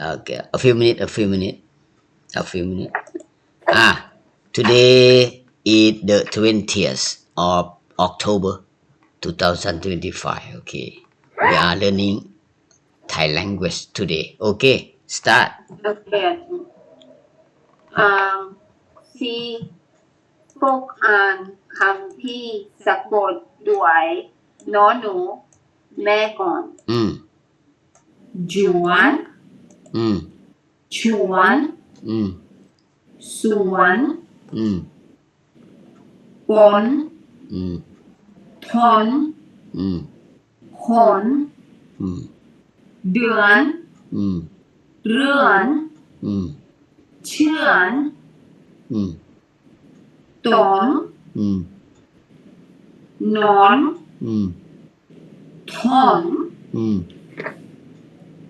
Okay, a few minutes, a few minutes, a few minutes. Ah, today is the 20th of October 2025. Okay, we are learning Thai language today. Okay, start. โอเคอ่าซีพวกอ่านคำที่สะกดด้วยน้อหนู แม่ก่อน Mm, จวน ชวน อืสวนปนทนคนเดือนเรือนเชื่อนตนอืนอนอือนอื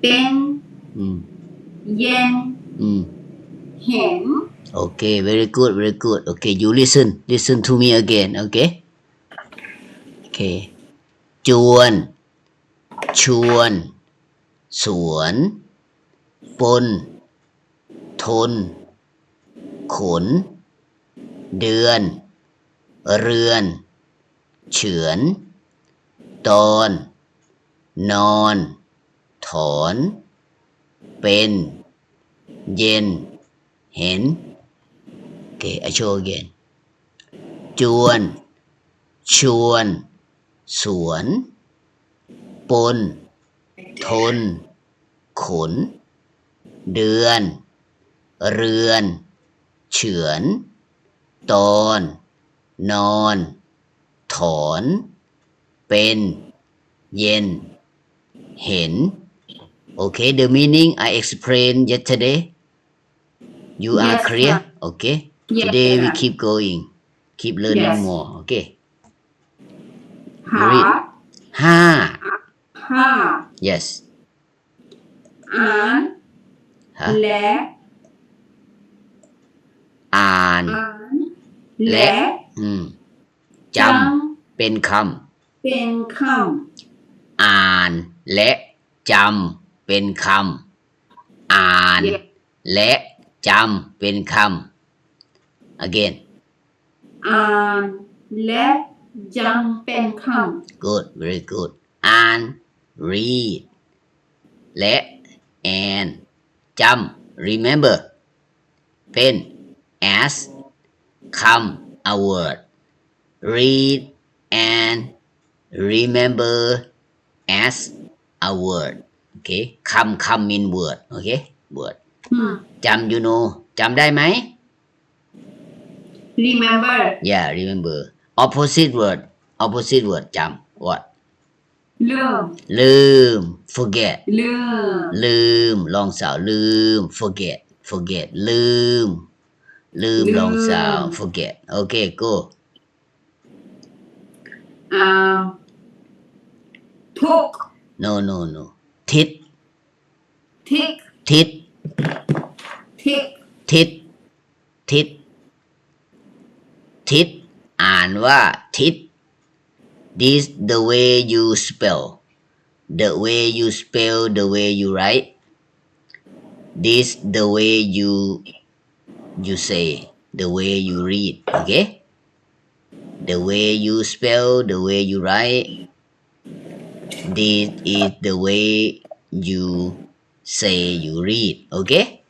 เป็น เย็น mm. เห็น Okay, very good, very good. Okay, you listen, listen to me again. Okay. Okay. จวน ชวน สวน ปน ทน ขน เดือน เรือน เฉือน ตอน นอน ถอน เป็น เย็น เห็น Okay, I show again. จวน ชวน สวน ปน ทน ขน เดือน เรือน เฉือน ตอน นอน ถอน เป็น เย็น เห็น Okay, the meaning I explained yesterday. You are Yes, clear? sir. Okay. Yes, Today we sir. keep going. Keep learning Yes. more. Okay. หา Read. ห้าห้า Yes. อ่านฮะและ อ่านอ่านและอืมจจำเป็นคำเป็นคำอ่าน และจำเป็นคำอ่านำ Yes. และ จำเป็นคำ again อ่านและจำเป็นค good very good อ่าน read และ and จำ remember เป็น as คำ a word read and remember as a word โอเคคำคำ mean word โอเค word ำอืม จำ you know จำได้ไหม remember yeah remember opposite word opposite word จำ what ลืม ลืม forget ลืม ลืม ลองสาว ลืม forget forget ลืม ลืมลืมลองสาว forget โอเค go อ่าทุก no no no ทิศทิกทิศ ทิก ทิศ ทิศ ทิศ อ่านว่า ทิศ this the way you spell the way you spell the way you write this the way you you say the way you read okay the way you spell the way you write this is the way you say you read okay?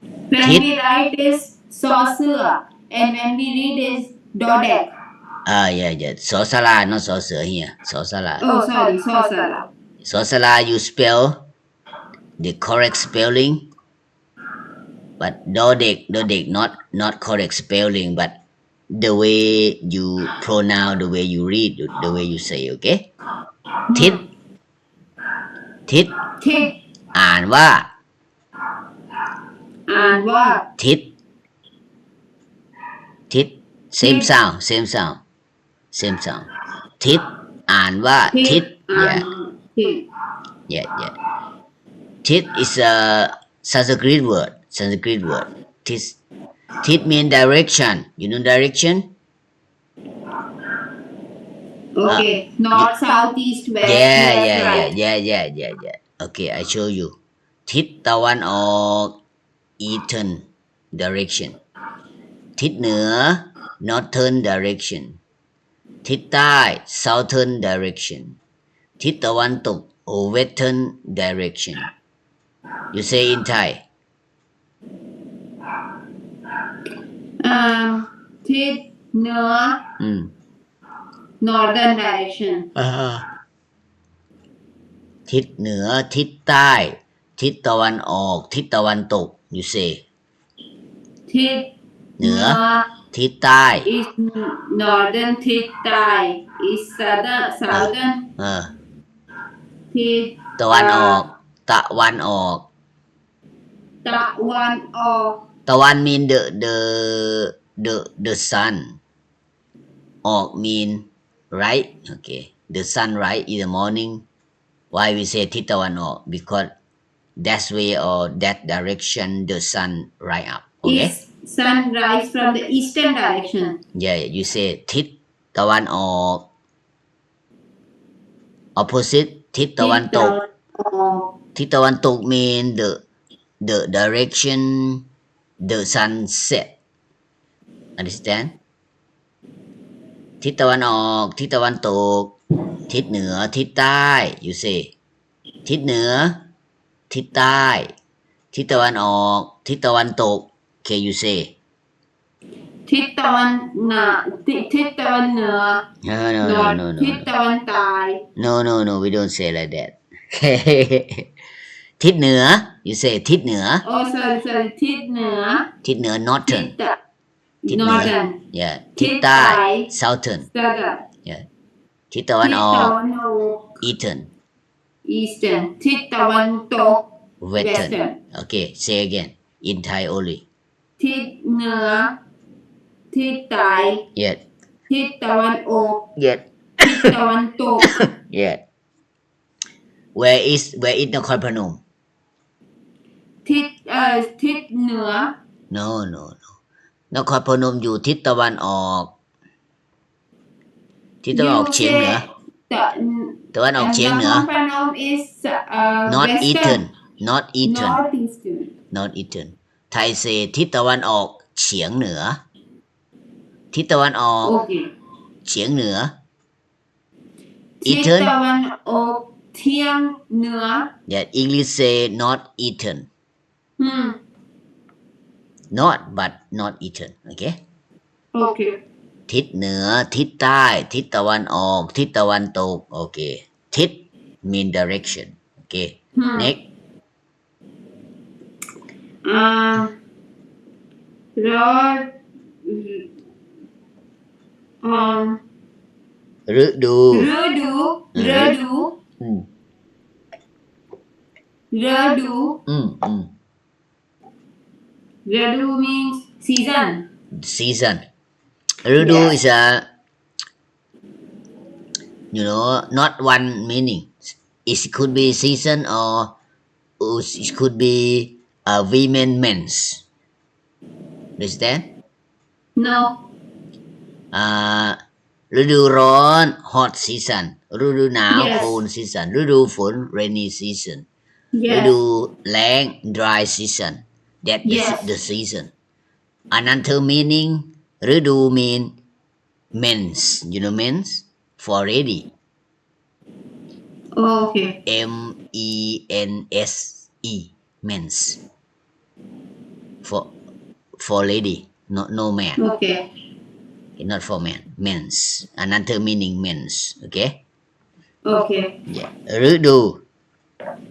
When we write is saucer and when we read is dodec. Ah yeah yeah sosala not saucer here. Sosala oh sorry saucer. Sosala you spell the correct spelling but dodec dodec not not correct spelling but the way you pronounce the way you read the way you say okay? Hmm. Tit tit tit อ่านว่า อ่านว่า ทิศทิศ same sound same sound same sound ทิศอ่านว่าทิศอ่า yeah นทิก Yeah, yeah. Tit is a Sanskrit word. Sanskrit word. Tit. Tit mean direction. You know direction? โอเค north south east west Yeah, left yeah, yeah, right yeah, yeah, yeah, yeah. Okay, I show you. ทิศตะวันออก eastern direction ทิศเหนือ northern direction ทิศใต้ southern direction ทิศตะวันตก western direction you say in Thai อ่าทิศเหนือ อืม northern direction ทิศเหนือ ทิศใต้ ทิศตะวันออก ทิศตะวันตก you say ทิศเหนือ ทิศใต้ is northern ทิศใต้ is southern southern เออทิศตะวันออก ตะวันออก ตะวันออก ตะวัน mean the the the the sun ออก mean right okay the sun right in the morning why we say ทิศตะวันออก because that's way or that direction the sun right up okay is sunrise from the eastern direction yeah you say ทิศตะวันออก opposite ทิศตะวันตก ทิศตะวันออก ทิศตะวันตก mean the the direction the sun set understand ทิศตะวันออก ทิศตะวันตก ทิศเหนือทิศใต้ you say ทิศเหนือ ทิศใต้ ทิศตะวันออก ทิศตะวันตก okay you say ทิศตะวันหนาทิศทิศตะวันเหนือ no no no no no ทิศตะวันใต้ no no no we don't say like that ทิศเหนือ you say ทิศเหนือ oh sorry sorry ทิศเหนือ ทิศเหนือทิ northern ศตะทิศเหนือ northern yeah ทิทิศศใต้ใต้ southern southern ทิศตะวันทิศออตะกวันออก eastern eastern ทิศตะวันตก western western okay say again in Thai only ทิศเหนือ ทิศใต้ yes ทิศตะวันออก yes ทิศตะวันตก yes where is where is Nakhon Phanom ทิศเอ่อทิศเหนือ no no no นครพนมอยู่ทิศตะวันออก ทิศตะวันออกเฉียงเหนือ ตะตะวันออกเฉียงเหนือ Nakhon Phanom is uh, not western eastern not eastern north eastern not eastern ไทยเซทิศตะวันออกเฉียงเหนือ ทิศตะวันออก okay เฉียงเหนือทิศ Eastern ตะวันออกเทียงเหนือ yeah English say not eastern อืม not but not eastern okay โอเค ทิศเหนือ ทิศใต้ ทิศตะวันออก ทิศตะวันตก โอเค ทิศ mean direction โอเคอืม next อ่ารถอ่าฤดูฤดูฤดูอืมฤดูอืมอืมฤดู means season season ฤดู Yes. is a you know not one meaning it could be season or it could be a women men's understand no อ่าฤดูร้อน hot season ฤดูหนาว Yes. cold season ฤดูฝน rainy season ฤ yes ดูแล้ง dry season that the, Yes. the season another meaning ฤดู mean men's you know men's for ready okay M E N S E men's for for lady not no man okay not for man men's another meaning men's okay okay yeah ฤดู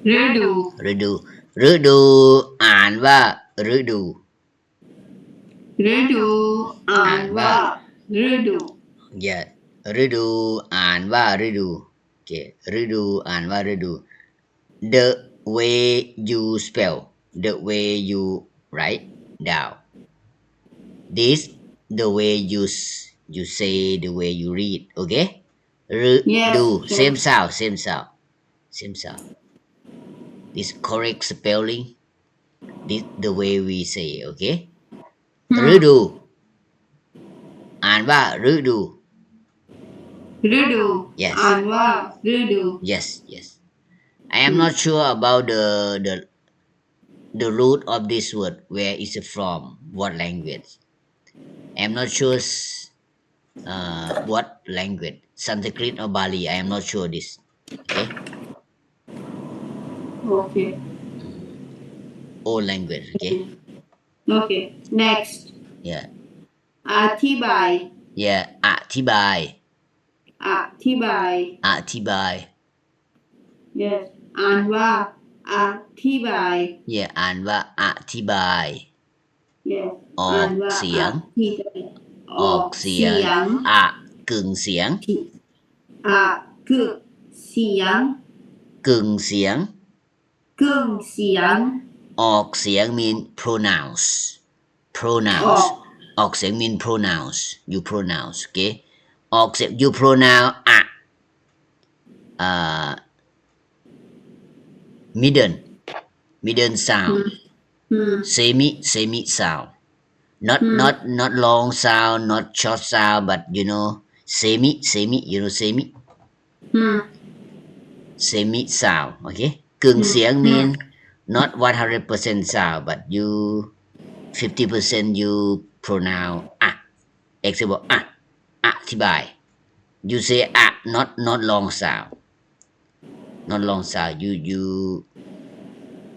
ฤดู ฤดู ฤดู อ่านว่า ฤดู ฤดูอ่านว่าฤดู yeah ฤดู อ่านว่า ฤดู okay ฤดู อ่านว่า ฤดู the way you spell the way you write down this the way you s- you say the way you read okay ฤ Yes, ดู yes. same sound same sound same sound this correct spelling this the way we say okay Hmm. ฤดู อ่านว่า ฤดู ฤดู Yes. อ่านว่าฤดู Yes, yes. I am not sure about the the the root of this word where is it from what language i'm not sure s- uh, what language sanskrit or bali i am not sure this okay Okay. all language okay Okay. Next. yeah อธิบาย yeah อธิบาย อธิบาย อธิบาย yes อ่านว่า อธิบาย yeah อ่านว่าอธิบาย yes ออกเสียง อธิบายออกเสียง อะกึ่งเสียงอะคือเสียงกึ่งเสียง กึ่งเสียง ออกเสียง mean pronounce อ pronounce อกออกเสียง mean pronounce you pronounce okay ออกเสียง you pronounce อะอ่า middle middle sound อืม semi semi sound not Hmm. not not long sound not short sound but you know semi semi you know semi อืม semi sound okay กึ่งเสียง mean not 100% sound but you 50% you pronounce อ่ะ example อ่ะอธิบาย you say อ่ะ not not long sound not long sound you you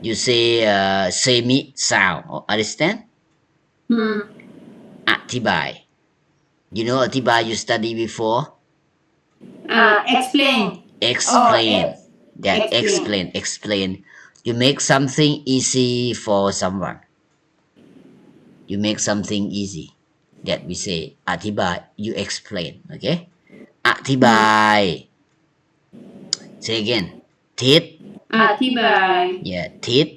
you say uh, semi sound understand อืม อธิบาย you know อธิบาย you study before อ่า explain explain Oh, that explain. explain explain you make something easy for someone you make something easy that we say อธิบาย you explain okay อธิบาย say again ทิศ อธิบาย yeah ทิศ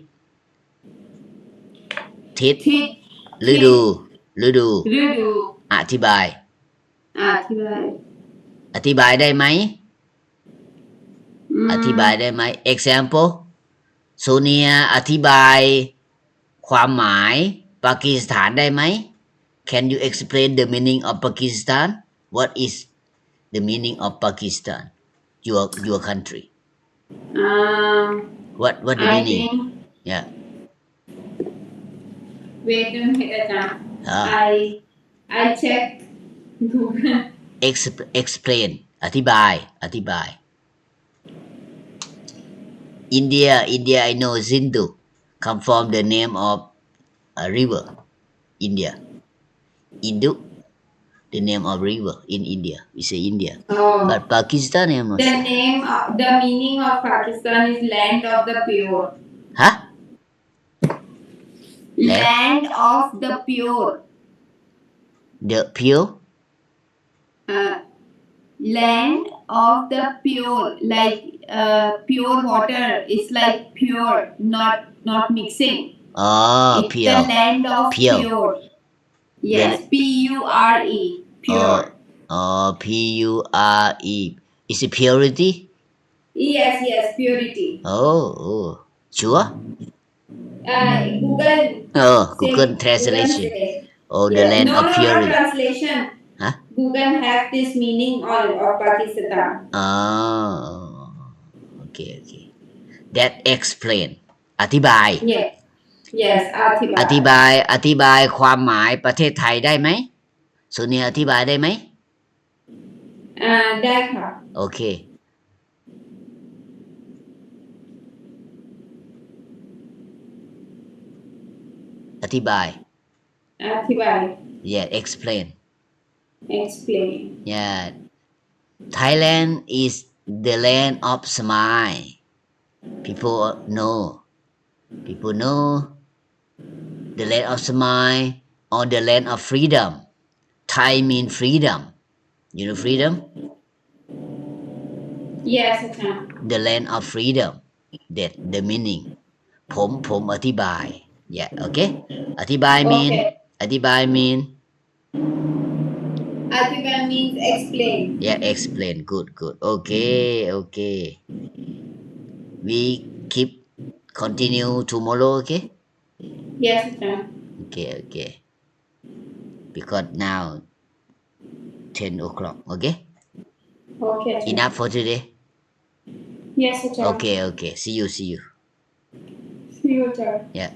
ทิศ ทิศ ฤดูฤดู ฤดู อธิบาย อธิบาย อธิบายได้ไหม ม อธิบายได้ไหม example โซเนียอธิบาย ความหมายปากีสถานได้ไหม Can you explain the meaning of Pakistan What is the meaning of Pakistan your your country อ่า What what the I meaning think Yeah wait a minute อาจารย์ ah I I check Google exp- explain อธิบาย อธิบาย India India I know Sindhu come from the name of a river India Indu the name of river in India we say India oh. but Pakistan I am not The sure name of the meaning of Pakistan is land of the pure. huh Land of the pure. the pure Uh, land of the pure, like uh, pure water is like pure, not not mixing. ah it's pure the land of Pure. pure. Yes, P U R E, pure. oh P U R E is it purity Yes, yes, purity. oh oh sure Uh, Google. oh Google translation oh the land no, of no, purity not translation. Huh? Google have this meaning all of Pakistan. Oh, okay, okay. That explain อธิบาย Yes. Yes, อ Atiba. ธิบาย อธิบายความหมายประเทศไทยได้ไหมสุนีอธิบายได้ไหม Uh, ได้ค่ะโอเค อธิบายอธิบาย yeah explain explain yeah Thailand is the land of smile people know people know the land of smile or the land of freedom Thai mean freedom you know freedom yes อาจารย์ the land of freedom that the meaning ผมผมอธิบาย yeah okay อธิบาย mean Okay. อธิบาย mean Atiba means explain. Yeah, explain. Good, good. Okay, okay. We keep continue tomorrow, okay? Yes, sir. Okay, okay. Because now 10 o'clock, okay? Okay. Enough for today? Yes, sir. Okay, okay. See you, see you. See you, sir. Yeah.